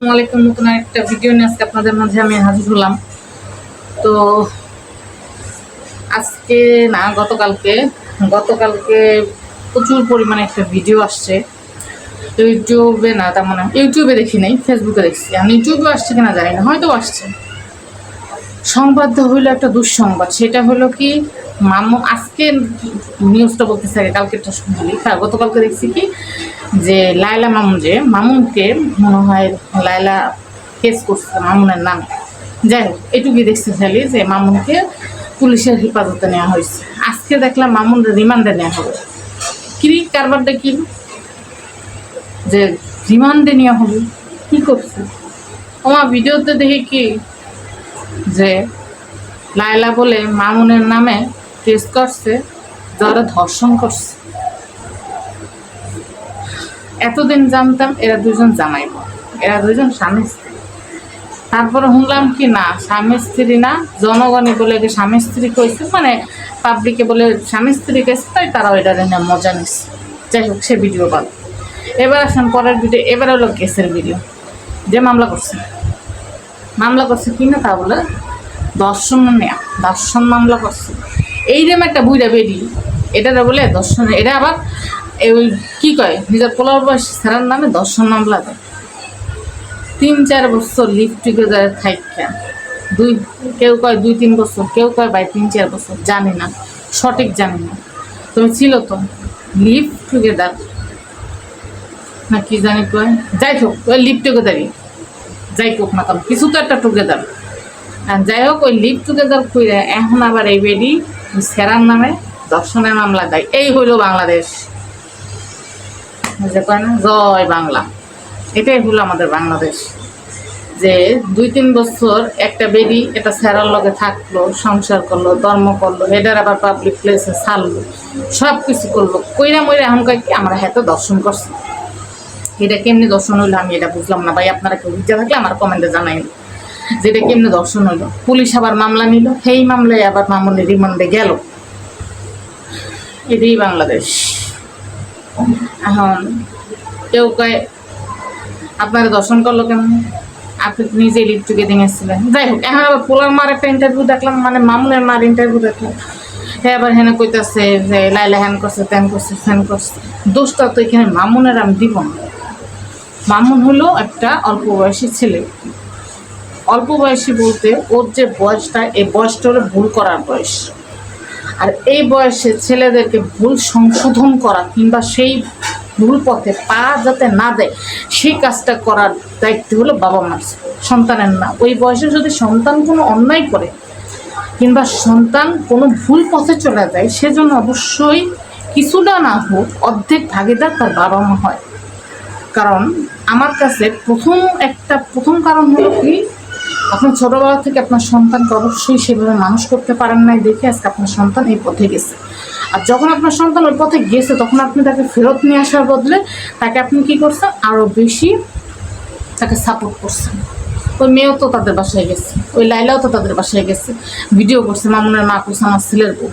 আসসালামাইকুম নতুন একটা ভিডিও নিয়ে আজকে আপনাদের মাঝে আমি হাজির হলাম। তো আজকে না, গতকালকে গতকালকে প্রচুর পরিমাণে একটা ভিডিও আসছে। ইউটিউবে না, তার মানে ইউটিউবে দেখি নাই ফেসবুকে দেখছি। আমি ইউটিউবে আসছে কিনা জানি না, হয়তো আসছে। সংবাদ হইল একটা দুঃসংবাদ, সেটা হলো কি মামু আজকে নিউজটা বলতেছে আগে কালকেরটা শুনলি গতকালকে দেখছি কি? যে লায়লা মামুন যে মামুনকে মনে হয় লায়লা কেস করছে, মামুনের নামে। যাই হোক, এটুকুই দেখছি খালি যে মামুনকে পুলিশের হেফাজতে নেওয়া হয়েছে। আজকে দেখলাম মামুন রিমান্ডে নেওয়া হবে। কি কারবারটা কি? যে রিমান্ডে নেওয়া হবে, কি করছে? আমার ভিডিওতে দেখি কি? যে লায়লা বলে মামুনের নামে কেস করছে, যারা ধর্ষণ করছে। এতদিন জানতাম এরা দুজন জামাই এরা দুজন স্বামী স্ত্রী। তারপরে শুনলাম কি না, স্বামী স্ত্রী না জনগণই বলে যে স্বামী স্ত্রী কইছে মানে পাবলিকে বলে স্বামী স্ত্রী কেস তাই তারা ওইটা নিয়ে মজা নিচ্ছে যাই হোক, সে ভিডিও পাল এবার আসেন পরের ভিডিও এবার হলো কেসের ভিডিও যে মামলা করছে। মামলা করছে কি না তা বলে, দর্শন নেয়া, দর্শন মামলা করছে। এই রেম একটা বুইরা বেরি। এটা বলে দর্শন, এটা আবার ওই কী কয় নিজের পোলার বয়স, স্যারের নামে দর্শন মামলা দেয় তিন, চার বছর লিভ টুগেদারে থাইকা। দুই, কেউ কয় দুই, তিন বছর, কেউ কয় বাই তিন, চার বছর, জানে না, সঠিক জানে না। তুমি ছিল তো লিভ টুগেদার না, কি জানি কয়? যাই হোক, ওই লিভ টুগেদারই যাই হোক না কারণ কিছু তো একটা টুগেদার যাই হোক, ওই লিভ টুগেদার কইরা এখন আবার এই বেডি সেরার নামে দর্শনের মামলা দেয়। এই হইল বাংলাদেশ। যে কয় না জয় বাংলা। এটাই হলো আমাদের বাংলাদেশ। যে দুই তিন বছর একটা বেডি এটা স্যারার লগে থাকল, সংসার করল, ধর্ম করল হেডার আবার পাবলিক প্লেসে ছাড়লো সব কিছু করল। কইরা মইরা এখন কি, আমরা হাতে দর্শন করছি। এটা কেমনি দর্শন হইল আমি এটা বুঝলাম না। ভাই, আপনারা কেউ বুঝতে থাকলে আমার কমেন্টে জানাই যেটা কেমনি দর্শন হইল পুলিশ আবার মামলা নিল, সেই মামলায় আবার মামুনি রিমান্ডে গেল। এটাই বাংলাদেশ। এখন কেউ কয়, আপনারা দর্শন করল কেমন আপনি লিপ টুগেদিং এসেছিলেন যাই হোক, এখন আবার পোলার মার একটা ইন্টারভিউ দেখলাম মানে মামুনের মার ইন্টারভিউ দেখলাম। হ্যাঁ আবার হেন কইতাছে যে, লাইলা হ্যান করছে, তেন করছে ফ্যান করছে। দোষটা তো এখানে মামুনের আমি দিব না। মামুন হলো একটা অল্প বয়সী ছেলে। অল্প বয়সী বলতে ওর যে বয়সটা, এই বয়সটা হলো ভুল করার বয়স। আর এই বয়সে ছেলেদেরকে ভুল সংশোধন করা কিংবা সেই ভুল পথে পা যাতে না দেয়, সেই কাজটা করার দায়িত্ব হলো বাবা মার। সন্তানের না। ওই বয়সে যদি সন্তান কোনো অন্যায় করে কিংবা সন্তান কোনো ভুল পথে চলে যায়, সেজন্য অবশ্যই কিছুটা না হোক অর্ধেক ভাগিদার তার বাবা মা হয়। কারণ আমার কাছে প্রথম একটা, প্রথম কারণ হলো কি আপনি ছোটবেলা থেকে আপনার সন্তানকে অবশ্যই সেভাবে মানুষ করতে পারেন নাই দেখে আজকে আপনার সন্তান এই পথে গেছে। আর যখন আপনার সন্তান ওই পথে গেছে, তখন আপনি তাকে ফেরত নিয়ে আসার বদলে তাকে আপনি কি করছেন? আরও বেশি তাকে সাপোর্ট করছেন। ওই মেয়েও তো তাদের বাসায় গেছে, ওই লাইলাও তো তাদের বাসায় গেছে ভিডিও করছে, মামুনের মা করছে, আমার ছেলের বউ।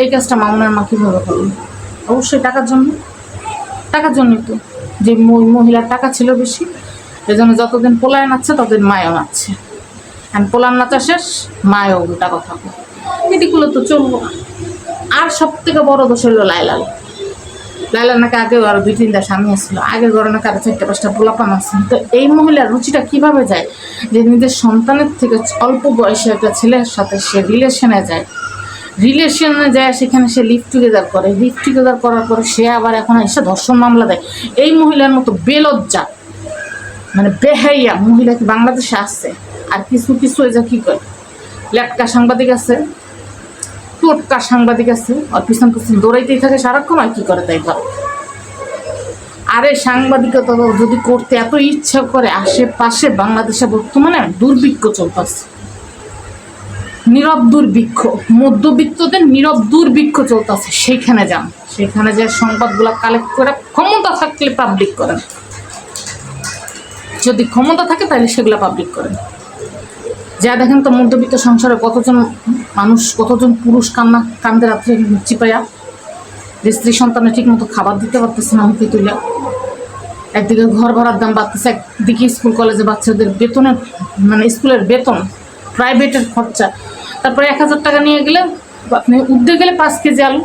এই কাজটা মামুনের মা কীভাবে করল? অবশ্যই টাকার জন্য। টাকার জন্যই তো। যে মহিলার টাকা ছিল বেশি এই জন্য যতদিন পোলায় নাচছে ততদিন মায়ও নাচছে। আর পোলার নাচা শেষ, মায়ও উল্টা কথা। এদিকগুলো তো চলবো আর সব থেকে বড় দোষ হলো লাইলাল লাইলাল নাকি আগে আর দুই, তিনটা স্বামী আসছিল আগে ঘরে নাকি আরও চারটে, পাঁচটা পোলাপান আছে। তো এই মহিলার রুচিটা কীভাবে যায়? যে নিজের সন্তানের থেকে অল্প বয়সে একটা ছেলের সাথে সে রিলেশনে যায়। রিলেশনে যায়, সেখানে সে লিভ টুগেদার করে। লিভ টুগেদার করার পরে সে আবার এখন এসে ধর্ষণ মামলা দেয়। এই মহিলার মতো বেলজ্জা মানে বেহাইয়া মহিলা কি বাংলাদেশে আসছে আর কিছু কিছু যে কী করে? লেটকা সাংবাদিক আছে, টোটকা সাংবাদিক আছে, আর পিছন পিছন দৌড়াইতেই থাকে, সারাক্ষণ আর কি করে তাই ভালো আরে সাংবাদিকতা যদি করতে এত ইচ্ছা করে, আশেপাশে বাংলাদেশে বর্তমানে দুর্ভিক্ষ চলতেছে। নীরব দুর্ভিক্ষ, মধ্যবিত্তদের নীরব দুর্ভিক্ষ চলতেছে, সেইখানে যান। সেখানে যে সংবাদগুলো কালেক্ট করে ক্ষমতা থাকলে পাবলিক করেন। যদি ক্ষমতা থাকে তাহলে সেগুলো পাবলিক করেন। যা দেখেন তো মধ্যবিত্ত সংসারে কতজন মানুষ, কতজন পুরুষ কান্না, কান্দে রাত্রে চিপাইয়া যে স্ত্রী সন্তানে ঠিক মতো খাবার দিতে পারতেছে না, মুখে তুলে একদিকে ঘর ভাড়ার দাম বাড়তেছে, একদিকে স্কুল, কলেজে বাচ্চাদের বেতনের মানে স্কুলের বেতন, প্রাইভেটের খরচা। তারপরে এক হাজার টাকা নিয়ে গেলে, আপনি উদ্যোগ গেলে পাঁচ কেজি আলু,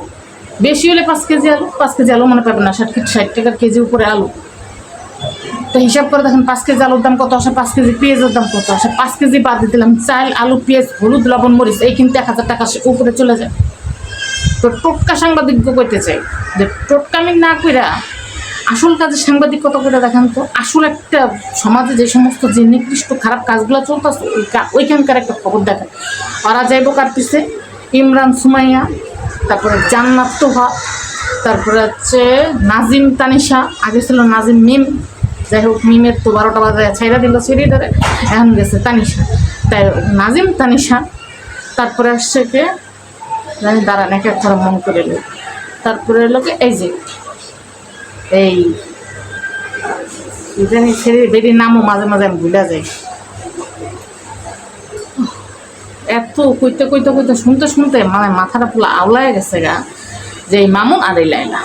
বেশি হলে পাঁচ কেজি আলু, পাঁচ কেজি আলু মনে পাবেন না, ষাট ষাট টাকার কেজি উপরে আলু। তো হিসাব করে দেখেন, পাঁচ কেজি আলুর দাম কত, আসে পাঁচ কেজি পেঁয়াজের দাম কত, আসে পাঁচ কেজি বাদ দিলাম চাল, আলু, পেঁয়াজ, হলুদ, লবণ, মরিচ, এই কিন্তু এক হাজার টাকা উপরে চলে যায়। তো টোটকা সাংবাদিক করতে চাই, যে টোটকামি না কইরা আসল কাজে সাংবাদিকতা করে দেখান তো, আসল একটা সমাজে যে সমস্ত যে নিকৃষ্ট খারাপ কাজগুলো চলতেছে ওই ওইখানকার একটা খবর দেখান। ওরা যাইব কার পিছে? ইমরান সুমাইয়া, তারপরে জান্নাত তোহা তারপরে হচ্ছে নাজিম তানিশা, আগে ছিল নাজিম মিম যাই হোক, মিমের তো বারোটা বাজে, ছাইরা দিল সিঁড়ি ধরে এখন গেছে তানিশা। তাই নাজিম তানিশা, তারপরে আসছে কে? জানি, দাঁড়ান, এক এক মন করে এলো তারপরে এলো কি? এই যে, এই জানি ছেড়ে বেরিয়ে নামও মাঝে মাঝে আমি ভুলে যাই। এত কইতে কইতে কইতে শুনতে শুনতে মানে মাথাটা পুরো আওলায় গেছে গা, যে এই মামুন আর এই লাইলা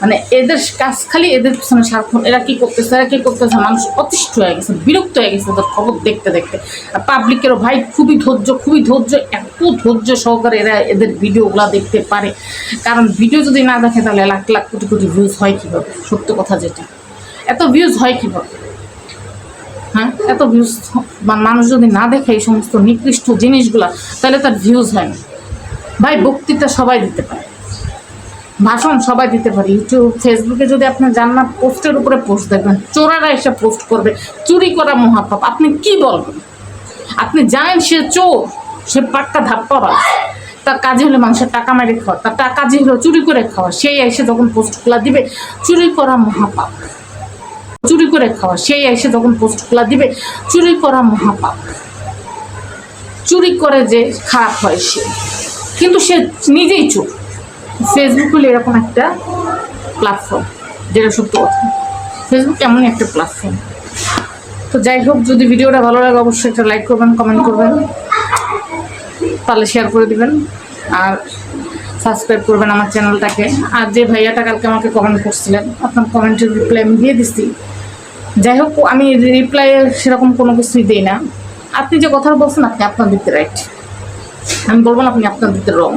মানে এদের কাজ খালি এদের পিছনে সারাক্ষণ এরা কি করতেছে, এরা কি করতেছে? মানুষ অতিষ্ঠ হয়ে গেছে, বিরক্ত হয়ে গেছে ওদের খবর দেখতে দেখতে। আর পাবলিকেরও ভাই খুবই ধৈর্য খুবই ধৈর্য, এত ধৈর্য সহকারে এরা এদের ভিডিওগুলো দেখতে পারে। কারণ ভিডিও যদি না দেখে তাহলে লাখ লাখ কোটি কোটি ভিউজ হয় কীভাবে? সত্য কথা যেটা। এত ভিউজ হয় কীভাবে? হ্যাঁ? এত ভিউজ মানুষ যদি না দেখে এই সমস্ত নিকৃষ্ট জিনিসগুলা, তাহলে তার ভিউজ হয় না। ভাই বক্তৃতা সবাই দিতে পারে। ভাষণ সবাই দিতে পারে। ইউটিউব ফেসবুকে যদি আপনি যান না পোস্টের উপরে পোস্ট দেখবেন, চোরারা এসে পোস্ট করবে, চুরি করা মহাপাপ। আপনি কি বলবেন? আপনি জানেন সে চোর, সে পাক্কা ধাপ্পাবাজ তার কাজে হলে মানুষের টাকা মেরে খাওয়া, তার টাকা কাজে হলো চুরি করে খাওয়া, সেই এসে যখন পোস্টগুলা দিবে, চুরি করা মহাপাপ। চুরি করে খাওয়া, সেই এসে যখন পোস্টগুলা দিবে, চুরি করা মহাপাপ। চুরি করে যে খারাপ হয় সে। কিন্তু সে নিজেই চোর। ফেসবুক হলো এরকম একটা প্ল্যাটফর্ম যেটা সত্য কথা। ফেসবুক এমনই একটা প্ল্যাটফর্ম তো যাই হোক, যদি ভিডিওটা ভালো লাগে, অবশ্যই একটা লাইক করবেন কমেন্ট করবেন, তাহলে শেয়ার করে দিবেন, আর সাবস্ক্রাইব করবেন আমার চ্যানেলটাকে আর যে ভাইয়াটা কালকে আমাকে কমেন্ট করছিলেন, আপনার কমেন্টের রিপ্লাই আমি দিয়ে দিচ্ছি যাই হোক, আমি রিপ্লাই সেরকম কোনো কিছুই দিই না। আপনি যে কথা বলছেন, আপনি আপনার দিতে রাইট আমি বলব না আপনি আপনার দিতে রং।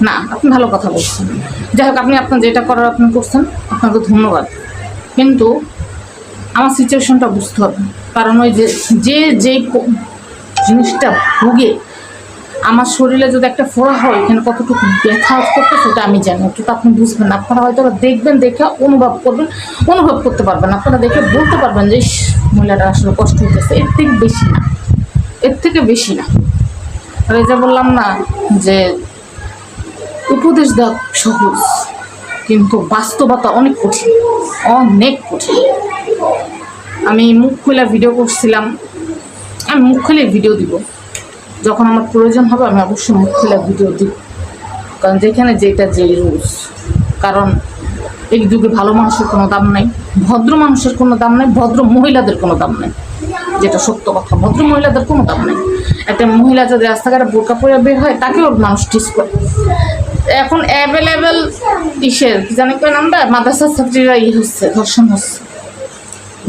না, আপনি ভালো কথা বলছেন। যাই হোক, আপনি আপনার যেটা করার আপনি করছেন, আপনাকে ধন্যবাদ। কিন্তু আমার সিচুয়েশনটা বুঝতে হবে। কারণ ওই যে যে যেই জিনিসটা ভুগে, আমার শরীরে যদি একটা ফোড়া হয়, এখানে কতটুকু ব্যথা করতে সেটা আমি জানি। একটু তো আপনি বুঝবেন। আপনারা হয়তো দেখবেন, দেখে অনুভব করবেন, অনুভব করতে পারবেন। আপনারা দেখে বলতে পারবেন যে মহিলাটা আসলে কষ্ট হইতেছে। এর থেকে বেশি না। এর থেকে বেশি না। এই যে বললাম না যে উপদেশ দেওয়া সহজ, কিন্তু বাস্তবতা অনেক কঠিন অনেক কঠিন। আমি মুখ খুলে ভিডিও করছিলাম, আমি মুখ খুলে ভিডিও দিব। যখন আমার প্রয়োজন হবে, আমি অবশ্যই মুখ খুলে ভিডিও দিব। কারণ যেখানে যেটা যে রুলস কারণ এই যুগে ভালো মানুষের কোনো দাম নাই, ভদ্র মানুষের কোনো দাম নাই, ভদ্র মহিলাদের কোনো দাম নাই। যেটা সত্য কথা। ভদ্র মহিলাদের কোনো দাম নেই। একটা মহিলা যদি রাস্তাঘাটে বোরকা পরে বের হয়, তাকেও মানুষ টিস করে। এখন অ্যাভেলেবেল ইসের জানি কেন আমরা মাদ্রাসার ছাত্রীরা ই হচ্ছে, ধর্ষণ হচ্ছে।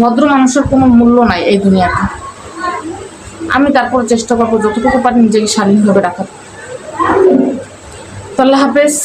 ভদ্র মানুষের কোনো মূল্য নাই এই দুনিয়াতে। আমি তারপর চেষ্টা করব, যতটুকু পারি নিজেকে স্বাধীনভাবে রাখার। তো আল্লাহ হাফেজ।